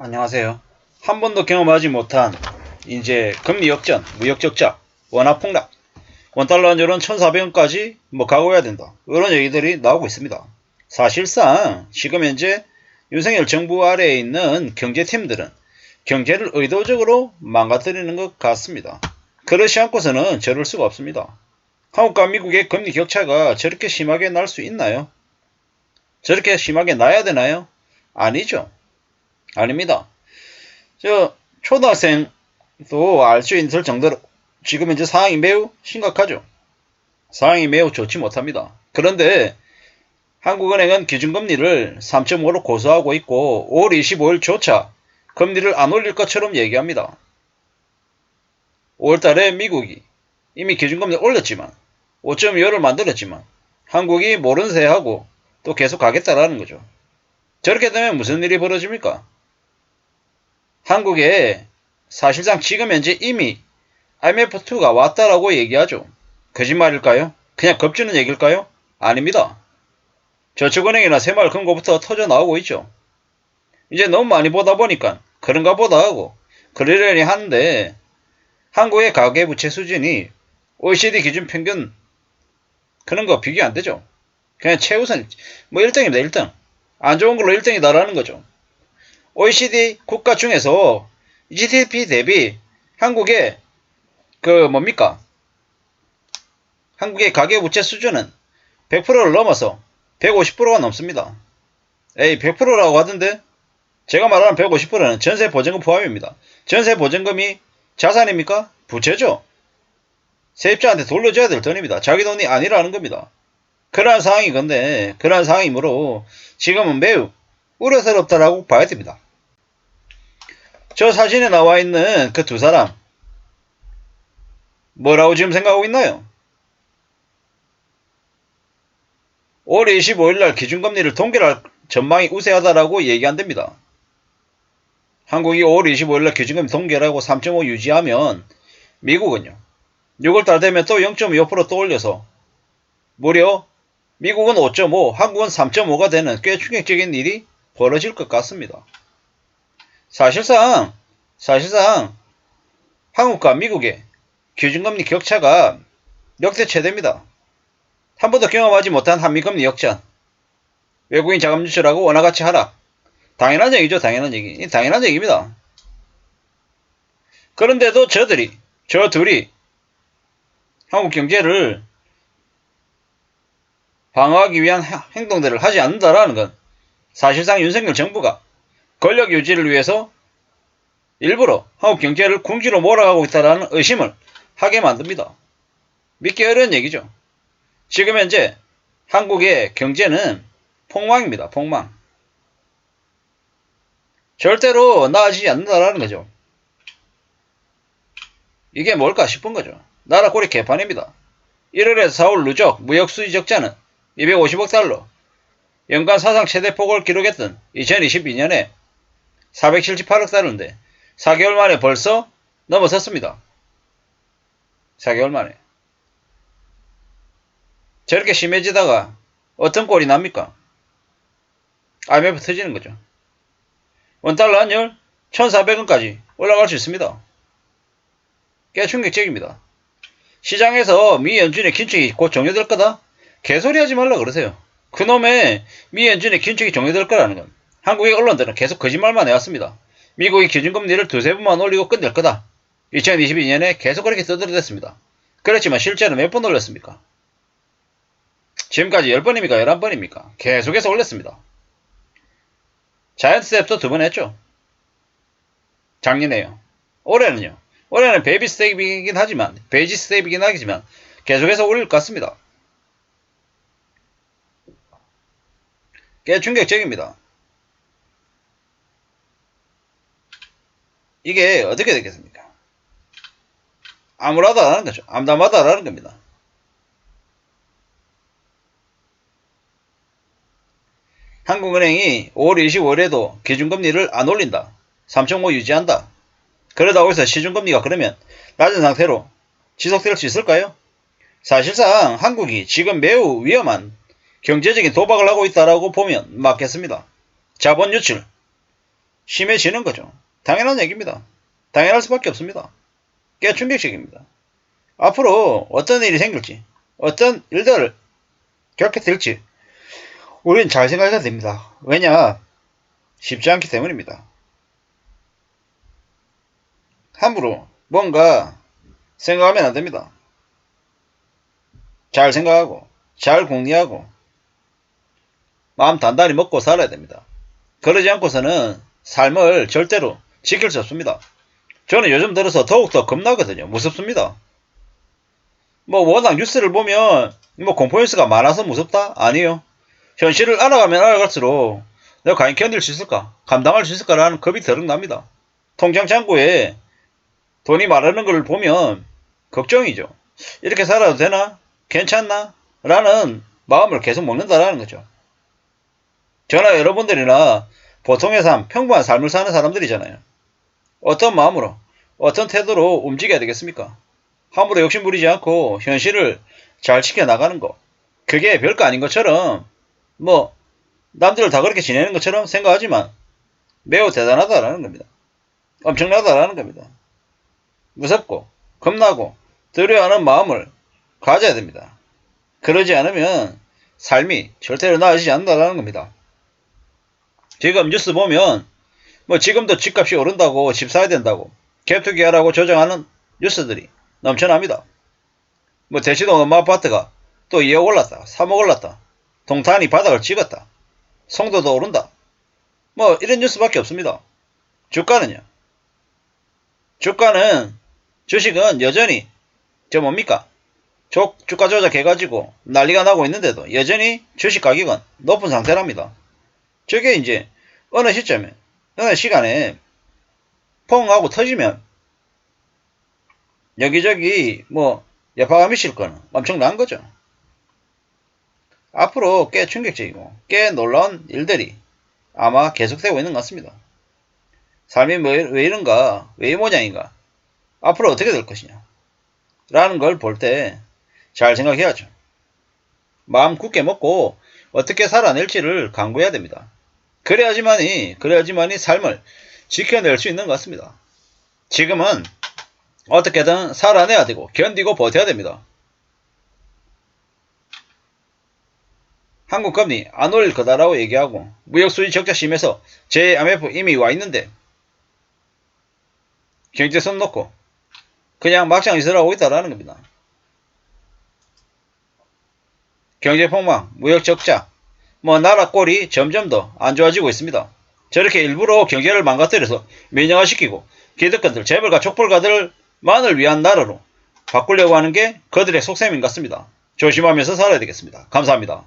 안녕하세요. 한 번도 경험하지 못한 이제 금리 역전, 무역 적자, 원화 폭락, 원달러 환율은 1,400원까지 뭐 가고야 된다. 이런 얘기들이 나오고 있습니다. 사실상 지금 현재 윤석열 정부 아래에 있는 경제팀들은 경제를 의도적으로 망가뜨리는 것 같습니다. 그렇지 않고서는 저럴 수가 없습니다. 한국과 미국의 금리 격차가 저렇게 심하게 날 수 있나요? 저렇게 심하게 나야 되나요? 아니죠. 아닙니다. 저 초등학생도 알 수 있을 정도로 지금 현재 상황이 매우 심각하죠. 상황이 매우 좋지 못합니다. 그런데 한국은행은 기준금리를 3.5로 고수하고 있고 5월 25일조차 금리를 안 올릴 것처럼 얘기합니다. 5월달에 미국이 이미 기준금리 올렸지만 5.25를 만들었지만 한국이 모른 새 하고 또 계속 가겠다라는 거죠. 저렇게 되면 무슨 일이 벌어집니까? 한국에 사실상 지금 현재 이미 IMF2가 왔다라고 얘기하죠. 거짓말일까요? 그냥 겁주는 얘기일까요? 아닙니다. 저축은행이나 새마을금고부터 터져 나오고 있죠. 이제 너무 많이 보다 보니까 그런가 보다 하고 그러려니 하는데 한국의 가계부채 수준이 OECD 기준 평균 그런 거 비교 안 되죠. 그냥 최우선 뭐 1등입니다. 1등. 안 좋은 걸로 1등이다라는 거죠. OECD 국가 중에서 GDP 대비 한국의 그 뭡니까? 한국의 가계부채 수준은 100%를 넘어서 150%가 넘습니다. 에이 100%라고 하던데 제가 말하는 150%는 전세 보증금 포함입니다. 전세 보증금이 자산입니까? 부채죠. 세입자한테 돌려줘야 될 돈입니다. 자기 돈이 아니라는 겁니다. 그러한 상황이 건데 그러한 상황이므로 지금은 매우 우려스럽다라고 봐야 됩니다. 저 사진에 나와 있는 그 두 사람 뭐라고 지금 생각하고 있나요? 5월 25일 날 기준금리를 동결할 전망이 우세하다라고 얘기한답니다. 한국이 5월 25일 날 기준금리 동결하고 3.5 유지하면 미국은요. 6월달 되면 또 0.25%또 올려서 무려 미국은 5.5, 한국은 3.5가 되는 꽤 충격적인 일이 벌어질 것 같습니다. 사실상, 사실상 한국과 미국의 기준금리 격차가 역대 최대입니다. 한 번도 경험하지 못한 한미금리 역전, 외국인 자금 유출하고 원화 가치 하락. 당연한 얘기죠, 당연한 얘기. 당연한 얘기입니다. 그런데도 저들이, 저 둘이 한국 경제를 방어하기 위한 행동들을 하지 않는다라는 건 사실상 윤석열 정부가 권력 유지를 위해서 일부러 한국 경제를 궁지로 몰아가고 있다는 의심을 하게 만듭니다. 믿기 어려운 얘기죠. 지금 현재 한국의 경제는 폭망입니다. 폭망. 절대로 나아지지 않는다라는 거죠. 이게 뭘까 싶은 거죠. 나라 꼴이 개판입니다. 1월에서 4월 누적 무역 수지 적자는 250억 달러, 연간 사상 최대 폭을 기록했던 2022년에 478억 달러인데 4개월 만에 벌써 넘어섰습니다. 4개월 만에. 저렇게 심해지다가 어떤 꼴이 납니까? IMF 터지는 거죠. 원달러 환율 1,400원까지 올라갈 수 있습니다. 꽤 충격적입니다. 시장에서 미 연준의 긴축이 곧 종료될 거다? 개소리 하지 말라 그러세요. 그놈의 미 연준의 긴축이 종료될 거라는 건 한국의 언론들은 계속 거짓말만 해왔습니다. 미국이 기준금리를 두세 번만 올리고 끝낼 거다. 2022년에 계속 그렇게 떠들어댔습니다. 그렇지만 실제로 몇번 올렸습니까? 지금까지 10번입니까? 11번입니까? 계속해서 올렸습니다. 자이언트 스텝도 두 번 했죠. 작년에요. 올해는요. 올해는 베이비 스텝이긴 하지만, 베이지 스텝이긴 하지만, 계속해서 올릴 것 같습니다. 꽤 충격적입니다. 이게 어떻게 되겠습니까? 아무라다라는 거죠. 암담하다라는 겁니다. 한국은행이 5월 25일에도 기준금리를 안 올린다. 3.5 유지한다. 그러다고 해서 시중금리가 그러면 낮은 상태로 지속될 수 있을까요? 사실상 한국이 지금 매우 위험한 경제적인 도박을 하고 있다라고 보면 맞겠습니다. 자본 유출, 심해지는 거죠. 당연한 얘기입니다. 당연할 수밖에 없습니다. 꽤 충격적입니다. 앞으로 어떤 일이 생길지, 어떤 일들을 겪게 될지, 우리는 잘 생각해야 됩니다. 왜냐? 쉽지 않기 때문입니다. 함부로 뭔가 생각하면 안 됩니다. 잘 생각하고, 잘 공리하고, 마음 단단히 먹고 살아야 됩니다. 그러지 않고서는 삶을 절대로 지킬 수 없습니다. 저는 요즘 들어서 더욱더 겁나거든요. 무섭습니다. 뭐 워낙 뉴스를 보면 뭐 공포 뉴스가 많아서 무섭다? 아니요. 현실을 알아가면 알아갈수록 내가 과연 견딜 수 있을까? 감당할 수 있을까라는 겁이 드러납니다. 통장 잔고에 돈이 마르는 걸 보면 걱정이죠. 이렇게 살아도 되나? 괜찮나? 라는 마음을 계속 먹는다라는 거죠. 저나 여러분들이나 보통의 삶, 평범한 삶을 사는 사람들이잖아요. 어떤 마음으로, 어떤 태도로 움직여야 되겠습니까? 함부로 욕심 부리지 않고 현실을 잘 지켜나가는 거. 그게 별거 아닌 것처럼, 뭐, 남들을 다 그렇게 지내는 것처럼 생각하지만 매우 대단하다라는 겁니다. 엄청나다라는 겁니다. 무섭고, 겁나고, 두려워하는 마음을 가져야 됩니다. 그러지 않으면 삶이 절대로 나아지지 않는다라는 겁니다. 지금 뉴스 보면 뭐 지금도 집값이 오른다고 집 사야 된다고 갭투기 하라고 조정하는 뉴스들이 넘쳐납니다. 뭐 대치동 엄마 아파트가 또 2억 올랐다 3억 올랐다 동탄이 바닥을 찍었다 송도도 오른다 뭐 이런 뉴스밖에 없습니다. 주가는요. 주가는 주식은 여전히 저 뭡니까 조, 주가 조작해가지고 난리가 나고 있는데도 여전히 주식 가격은 높은 상태랍니다. 저게 이제 어느 시점에 어느 시간에 펑 하고 터지면 여기저기 뭐 여파가 미칠 거는 엄청난 거죠. 앞으로 꽤 충격적이고 꽤 놀라운 일들이 아마 계속되고 있는 것 같습니다. 삶이 뭐, 왜 이런가 왜 이 모양인가 앞으로 어떻게 될 것이냐 라는 걸 볼 때 잘 생각해야죠. 마음 굳게 먹고 어떻게 살아낼지를 강구해야 됩니다. 그래야지만이 그래야지만이 삶을 지켜낼 수 있는 것 같습니다. 지금은 어떻게든 살아내야 되고 견디고 버텨야 됩니다. 한국 금리 안 올릴 거다라고 얘기하고 무역 수지 적자 심해서 제 IMF 이미 와 있는데 경제 손 놓고 그냥 막장 있으라고 있다라는 겁니다. 경제 폭망, 무역 적자, 뭐 나라 꼴이 점점 더 안 좋아지고 있습니다. 저렇게 일부러 경제를 망가뜨려서 민영화시키고 기득권들, 재벌가, 족벌가들만을 위한 나라로 바꾸려고 하는 게 그들의 속셈인 것 같습니다. 조심하면서 살아야 되겠습니다. 감사합니다.